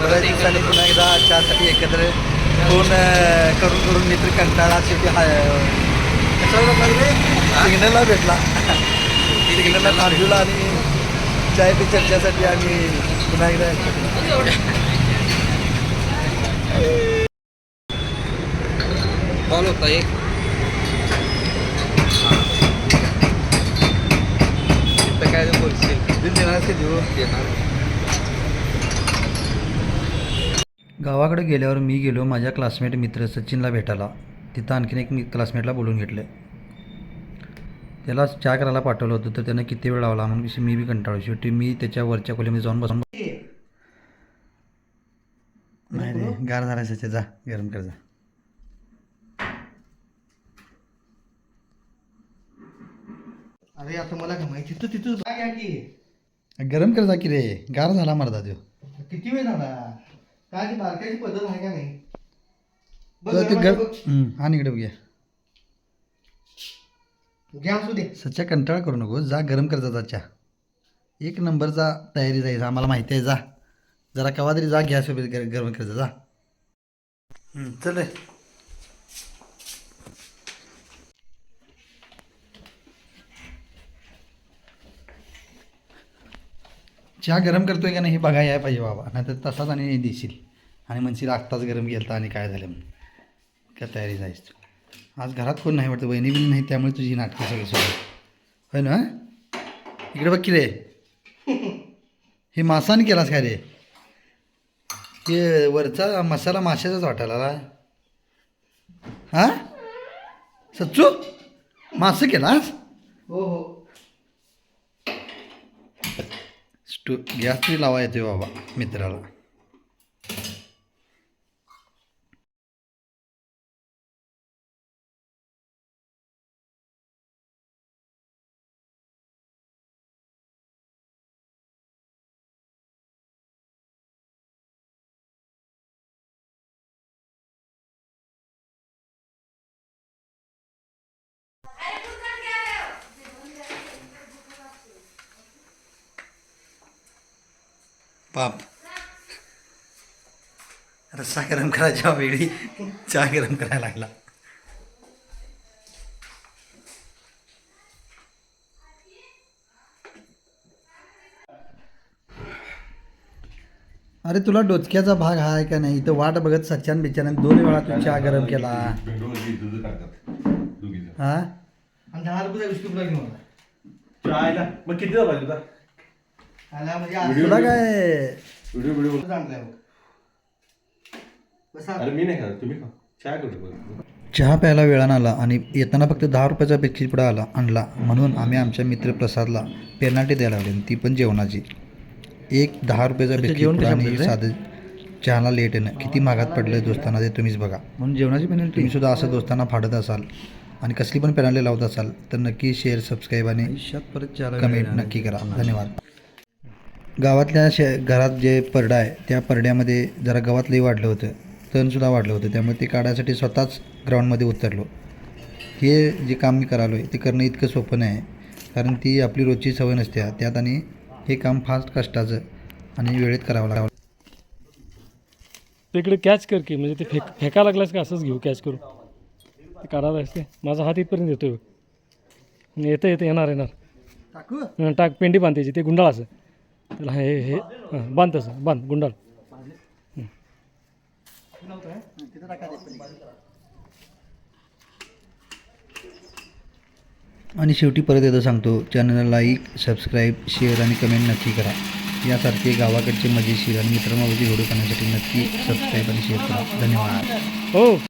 बऱ्याच दिवसांनी पुन्हा एकदा चहासाठी एकत्र फोन करून करून मी तरी कंटाळा शेवटी हा सिग्नलला भेटला. सिग्नलला थांबविला आणि चाय पे चर्चेसाठी आम्ही पुन्हा एकदा कॉल होता एक. काय बोलशील? बिल देणार देणार. गावाकडे गेल्यावर मी गेलो माझ्या क्लासमेट मित्र सचिनला भेटायला. तिथं आणखीन एक मी क्लासमेटला बोलून घेतलं. त्याला चहा करायला पाठवलं होतं तर त्यानं किती वेळ लावला म्हणून कशी मी बी कंटाळलो. शेवटी मी त्याच्या वरच्या खोलीमध्ये जाऊन बसून नाही रे गार झाला सच्या जा. गरम कर जा. अरे आता मला काय माहिती तिथं तिथं जा घ्या की. गरम कर जा की रे. गार झाला मरदा तो किती वेळ झाला? काय ती बारकायची पद्धत आहे का नाही? बघ तर ते. हं, इकडे बघूया घ्या. असू दे. सच्या कंटाळा करू नको जा गरम कर जा चहा. एक नंबरचा तयारी जायचा आम्हाला माहिती आहे जा. जरा कवा तरी जा गॅस वगैरे गर- गरम कर जा. जा चल रे. चहा गरम करतो आहे का नाही हे बघा याय पाहिजे बाबा. नाही तर तसाच आणि देशील. आणि म्हणशील आत्ताच गरम गेलता आणि काय झालं म्हणून. काय तयारी जायचं आज घरात कोण नाही वाटतं? बहिणी बिणी नाही त्यामुळे तुझी नाटकं सगळी सुरू होय ना? इकडे बघ की रे. हे मासाने केलास काय रे? हे वरचा मसाला माशाचाच वाटायला हा? सच्चू मासं केलास? हो हो. स्टो गॅस तरी लावा येते बाबा मित्राला. पाप रस्सा गरम करायच्या वेळी चहा गरम करायला लागला. अरे तुला डोचक्याचा भाग हा आहे का नाही? इथं वाट बघत सच्यान बिचान दोन वेळा तू चहा गरम केला. हा? आणि दहा रुपये. चायला मग किती पाहिजे होता आला म्हणजे आज तुला काय व्हिडिओ व्हिडिओ चांगलं आहे बघ. बसा. अरे मी नाही खाणार तुम्ही खा. चाय करू चहा प्यायला वेळानं आला आणि येताना फक्त दहा रुपयाचा बिस्किट पुडा आला आणला. म्हणून आम्ही आमच्या मित्र प्रसादला पेनाल्टी द्यायला लावली ती पण जेवणाची. एक दहा रुपयाचा आणि साधं चहाला लेट येणं किती महागात पडलं दोस्तांना ते तुम्हीच बघा. म्हणून जेवणाची पेनल्टी तुम्ही सुद्धा असं दोस्तांना फाडत असाल आणि कसली पण पेनाल्टी लावत असाल तर नक्की शेअर सबस्क्राईब आणि परत कमेंट नक्की करा. धन्यवाद. गावातल्या शे घरात जे परडा आहे त्या परड्यामध्ये जरा गवत लई वाढलं होतं. तणसुद्धा वाढलं होतं. त्यामुळे ते काढायसाठी स्वतःच ग्राउंडमध्ये उतरलो. हे जे काम मी करालो आहे ते करणं इतकं सोपं नाही कारण ती आपली रोजची सवय नसते. त्यात आणि हे काम फार कष्टाचं आणि वेळेत करावं लागतं. तिकडे कॅच कर की म्हणजे ते फेक फेका लागलास का? असंच घेऊ कॅच करू ते काढायला असते माझा हात इथपर्यंत आणि येतं येतं येणार येणार. टाकू? हं, टाक. पेंडी बांधायची. ते गुंडाळ असं. त्याला हे हे हां बांध तसं बांध गुंडाळ. आणि शेवटी परत एकदा सांगतो चॅनलला लाईक सबस्क्राईब शेअर आणि कमेंट नक्की करा. यासारखे गावाकडचे मजेशीर आणि मित्रमावळीचे व्हिडिओ करण्यासाठी नक्की सबस्क्राईब आणि शेअर करा. धन्यवाद. हो.